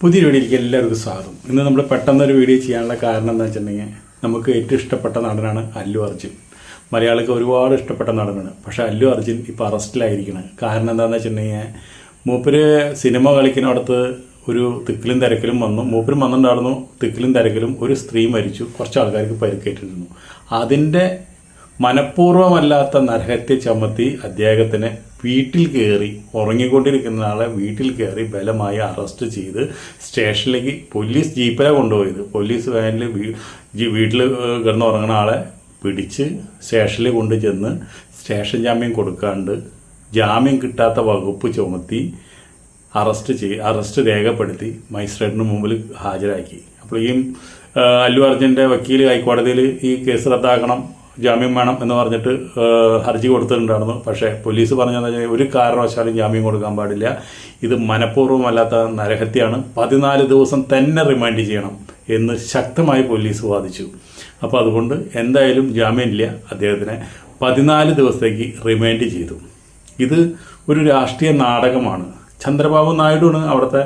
പുതിയ വീഡിയോയിലേക്ക് എല്ലാവർക്കും സ്വാഗതം. ഇന്ന് നമ്മൾ പെട്ടെന്ന് ഒരു വീഡിയോ ചെയ്യാനുള്ള കാരണം എന്താ വെച്ചിട്ടുണ്ടെങ്കിൽ നമുക്ക് ഏറ്റവും ഇഷ്ടപ്പെട്ട നടനാണ് അല്ലു അർജുൻ. മലയാളിക്ക് ഒരുപാട് ഇഷ്ടപ്പെട്ട നടനാണ്. പക്ഷേ അല്ലു അർജുൻ ഇപ്പോൾ അറസ്റ്റിലായിരിക്കണം. കാരണം എന്താണെന്ന് വെച്ചിട്ടുണ്ടെങ്കിൽ മൂപ്പര് സിനിമ കളിക്കുന്നിടത്ത് ഒരു തിക്കിലും തിരക്കിലും വന്നു. മൂപ്പരും വന്നിട്ടുണ്ടായിരുന്നു തിക്കിലും തിരക്കിലും ഒരു സ്ത്രീ മരിച്ചു. കുറച്ച് ആൾക്കാർക്ക് പരിക്കേറ്റിരുന്നു. അതിന്റെ മനഃപൂർവമല്ലാത്ത നരഹത്യ ചമത്തി അദ്ദേഹത്തിനെ വീട്ടിൽ കയറി ഉറങ്ങിക്കൊണ്ടിരിക്കുന്ന ആളെ വീട്ടിൽ കയറി ബലമായി അറസ്റ്റ് ചെയ്ത് സ്റ്റേഷനിലേക്ക് പോലീസ് ജീപ്പിലാണ് കൊണ്ടുപോയത്. പോലീസ് വാനിൽ വീട്ടിൽ കിടന്ന് ഉറങ്ങുന്ന ആളെ പിടിച്ച് സ്റ്റേഷനിൽ കൊണ്ട് ചെന്ന് സ്റ്റേഷൻ ജാമ്യം കൊടുക്കാണ്ട് ജാമ്യം കിട്ടാത്ത വകുപ്പ് ചുമത്തി അറസ്റ്റ് ചെയ് അറസ്റ്റ് രേഖപ്പെടുത്തി മജിസ്ട്രേറ്റിന് മുമ്പിൽ ഹാജരാക്കി. അപ്പോൾ ഈ അല്ലു അർജുന്റെ വക്കീൽ ഹൈക്കോടതിയിൽ ഈ കേസ് റദ്ദാക്കണം ജാമ്യം വേണം എന്ന് പറഞ്ഞിട്ട് ഹർജി കൊടുത്തിട്ടുണ്ടായിരുന്നു. പക്ഷേ പോലീസ് പറഞ്ഞതെന്ന് വെച്ചാൽ ഒരു കാരണവശാലും ജാമ്യം കൊടുക്കാൻ പാടില്ല. ഇത് മനഃപൂർവമല്ലാത്ത നരഹത്യയാണ്. പതിനാല് ദിവസം തന്നെ റിമാൻഡ് ചെയ്യണം എന്ന് ശക്തമായി പോലീസ് വാദിച്ചു. അപ്പോൾ അതുകൊണ്ട് എന്തായാലും ജാമ്യമില്ല അദ്ദേഹത്തിനെ. പതിനാല് ദിവസത്തേക്ക് റിമാൻഡ് ചെയ്തു. ഇത് ഒരു രാഷ്ട്രീയ നാടകമാണ്. ചന്ദ്രബാബു നായിഡുവാണ് അവിടുത്തെ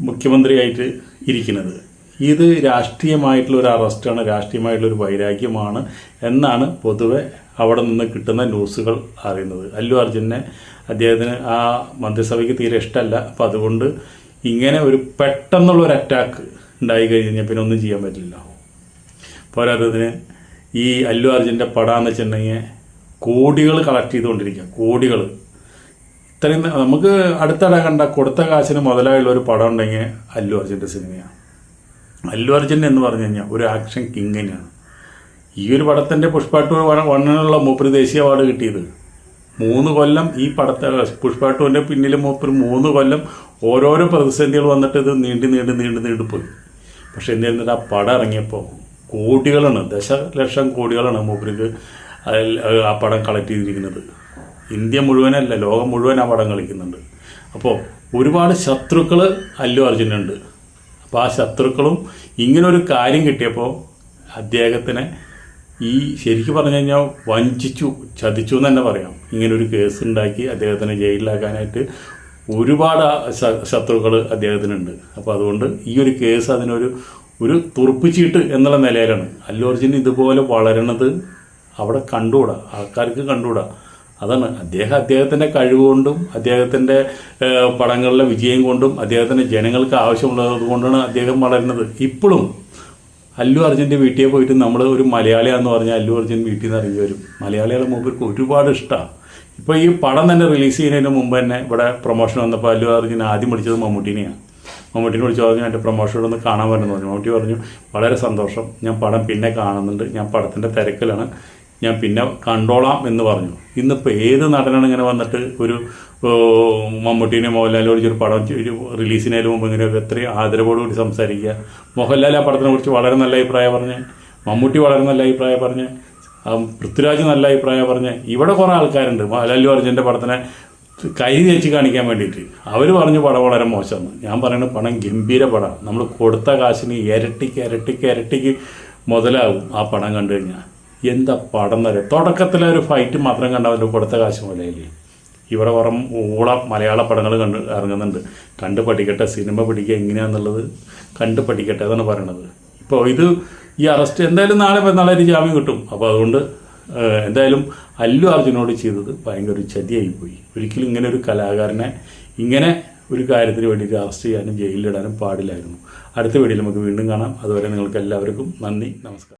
മുഖ്യമന്ത്രിയായിട്ട് ഇരിക്കുന്നത്. ഇത് രാഷ്ട്രീയമായിട്ടുള്ള ഒരു അറസ്റ്റാണ് രാഷ്ട്രീയമായിട്ടുള്ള ഒരു വൈരാഗ്യമാണ് എന്നാണ് പൊതുവെ അവിടെ നിന്ന് കിട്ടുന്ന ന്യൂസുകൾ അറിയുന്നത്. അല്ലു അർജുനെ അദ്ദേഹത്തിന് ആ മന്ത്രിസഭയ്ക്ക് തീരെ ഇഷ്ടമല്ല. അപ്പം അതുകൊണ്ട് ഇങ്ങനെ ഒരു പെട്ടെന്നുള്ള ഒരു അറ്റാക്ക് ഉണ്ടായി കഴിഞ്ഞാൽ പിന്നെ ഒന്നും ചെയ്യാൻ പറ്റില്ല. പോരാത്തതിന് ഈ അല്ലു അർജുന്റെ പടമെന്ന് വെച്ചിട്ടുണ്ടെങ്കിൽ കോടികൾ കളക്ട് ചെയ്തുകൊണ്ടിരിക്കുക. കോടികൾ. ഇത്രയും നമുക്ക് അടുത്തിടെ കണ്ട കൊടുത്ത കാശിന് മുതലായുള്ള ഒരു പടം ഉണ്ടെങ്കിൽ അല്ലു അർജുന്റെ സിനിമയാണ്. അല്ലു അർജുൻ എന്ന് പറഞ്ഞു കഴിഞ്ഞാൽ ഒരു ആക്ഷൻ കിങ് തന്നെയാണ്. ഈ ഒരു പടത്തിന്റെ പുഷ്പ ടു വണ്ണിനുള്ള മൂപ്പര് ദേശീയ അവാർഡ് കിട്ടിയത്. മൂന്ന് കൊല്ലം ഈ പടത്തെ പുഷ്പ ടുവിന്റെ പിന്നിൽ മൂപ്പര് മൂന്ന് കൊല്ലം ഓരോരോ പ്രതിസന്ധികൾ വന്നിട്ട് ഇത് നീണ്ടി നീണ്ടി നീണ്ടി നീണ്ടു പോയി. പക്ഷെ എന്നിരുന്നിട്ട് ആ പടം ഇറങ്ങിയപ്പോൾ കോടികളാണ് ദശലക്ഷം കോടികളാണ് മൂപ്പർക്ക് ആ പടം കളക്ട് ചെയ്തിരിക്കുന്നത്. ഇന്ത്യ മുഴുവനല്ല ലോകം മുഴുവൻ ആ പടം കളിക്കുന്നുണ്ട്. അപ്പോൾ ഒരുപാട് ശത്രുക്കൾ അല്ലു അർജുനുണ്ട്. അപ്പോൾ ആ ശത്രുക്കളും ഇങ്ങനെ ഒരു കാര്യം കിട്ടിയപ്പോൾ അദ്ദേഹത്തിനെ ഈ ശരിക്കും പറഞ്ഞു കഴിഞ്ഞാൽ വഞ്ചിച്ചു ചതിച്ചു എന്ന് തന്നെ പറയാം. ഇങ്ങനൊരു കേസ് ഉണ്ടാക്കി അദ്ദേഹത്തിനെ ജയിലിലാക്കാനായിട്ട് ഒരുപാട് ശത്രുക്കൾ അദ്ദേഹത്തിനുണ്ട്. അപ്പോൾ അതുകൊണ്ട് ഈ ഒരു കേസ് അതിനൊരു ഒരു തുറപ്പിച്ചീട്ട് എന്നുള്ള നിലയിലാണ്. അല്ലു അർജുൻ ഇതുപോലെ വളരണത് അവിടെ കണ്ടുകൂടാ? ആൾക്കാർക്ക് കണ്ടുകൂടാ? അതാണ്. അദ്ദേഹം അദ്ദേഹത്തിന്റെ കഴിവുകൊണ്ടും കൊണ്ടും അദ്ദേഹത്തിന്റെ പടങ്ങളിലെ വിജയം കൊണ്ടും അദ്ദേഹത്തിന് ജനങ്ങൾക്ക് ആവശ്യമുള്ളത് കൊണ്ടാണ് അദ്ദേഹം വളരുന്നത്. ഇപ്പോഴും അല്ലു അർജുന്റെ വീട്ടിൽ പോയിട്ട് നമ്മൾ ഒരു മലയാളിയാന്ന് പറഞ്ഞാൽ അല്ലു അർജുൻ വീട്ടിൽ നിന്ന് ഇറങ്ങി വരും. മലയാളികളെ മൂപ്പർക്ക് ഒരുപാട് ഇഷ്ടമാണ് ഇപ്പോൾ ഈ പടം തന്നെ റിലീസ് ചെയ്യുന്നതിന് മുമ്പ് തന്നെ ഇവിടെ പ്രൊമോഷൻ വന്നപ്പോൾ അല്ലു അർജുൻ ആദ്യം വിളിച്ചത് മമ്മൂട്ടിനെയാണ് മമ്മൂട്ടിനെ വിളിച്ചു പറഞ്ഞു എന്റെ പ്രൊമോഷൻ ഒന്ന് കാണാൻ വരുന്നു പറഞ്ഞു. മമ്മൂട്ടി പറഞ്ഞു വളരെ സന്തോഷം. ഞാൻ പടം പിന്നെ കാണുന്നുണ്ട്. ഞാൻ പടത്തിന്റെ തിരക്കിലാണ്. ഞാൻ പിന്നെ കണ്ടോളാം എന്ന് പറഞ്ഞു. ഇന്നിപ്പോൾ ഏത് നടനാണ് ഇങ്ങനെ വന്നിട്ട് ഒരു മമ്മൂട്ടീനെ മോഹൻലാലിനെ കുറിച്ച് ഒരു പടം ഒരു റിലീസിനേലും മുമ്പ് ഇങ്ങനെയൊക്കെ എത്രയും ആദരവോടുകൂടി സംസാരിക്കുക. മോഹൻലാൽ ആ പടത്തിനെ കുറിച്ച് വളരെ നല്ല അഭിപ്രായം പറഞ്ഞ് മമ്മൂട്ടി വളരെ നല്ല അഭിപ്രായം പറഞ്ഞ് പൃഥ്വിരാജ് നല്ല അഭിപ്രായം പറഞ്ഞ് ഇവിടെ കുറേ ആൾക്കാരുണ്ട്. മോഹൻലാലു അർജുന്റെ പടത്തിനെ കൈ തേച്ച് കാണിക്കാൻ വേണ്ടിയിട്ട്. അവർ പറഞ്ഞു പടം വളരെ മോശമാണ്. ഞാൻ പറയുന്നത് പണം ഗംഭീര പടം നമ്മൾ കൊടുത്ത കാശിന് ഇരട്ടിക്ക് ഇരട്ടിക്ക് ഇരട്ടിക്ക് മുതലാകും ആ പടം കണ്ടു കഴിഞ്ഞാൽ. എന്താ പടം വരെ തുടക്കത്തിലെ ഒരു ഫൈറ്റ് മാത്രം കണ്ട അവന്റെ കൊടുത്ത കാശ് മുലയില്ലേ? ഇവിടെ കുറേ ഊള മലയാള പടങ്ങൾ കണ്ട് ഇറങ്ങുന്നുണ്ട്. കണ്ട് പഠിക്കട്ടെ സിനിമ പിടിക്കുക എങ്ങനെയാണെന്നുള്ളത് കണ്ട് പഠിക്കട്ടെ എന്നാണ് പറയണത്. ഇപ്പോൾ ഇത് ഈ അറസ്റ്റ് എന്തായാലും നാളെ നാളെ ഒരു ജാമ്യം കിട്ടും. അപ്പോൾ അതുകൊണ്ട് എന്തായാലും അല്ലു അർജുനോട് ചെയ്തത് ഭയങ്കര ഒരു പോയി. ഒരിക്കലും ഇങ്ങനെ ഒരു കലാകാരനെ ഇങ്ങനെ ഒരു കാര്യത്തിന് വേണ്ടിയിട്ട് അറസ്റ്റ് ചെയ്യാനും ജയിലിലിടാനും പാടില്ലായിരുന്നു. അടുത്ത വീഡിയോയിൽ നമുക്ക് വീണ്ടും കാണാം. അതുവരെ നിങ്ങൾക്ക് എല്ലാവർക്കും നന്ദി നമസ്കാരം.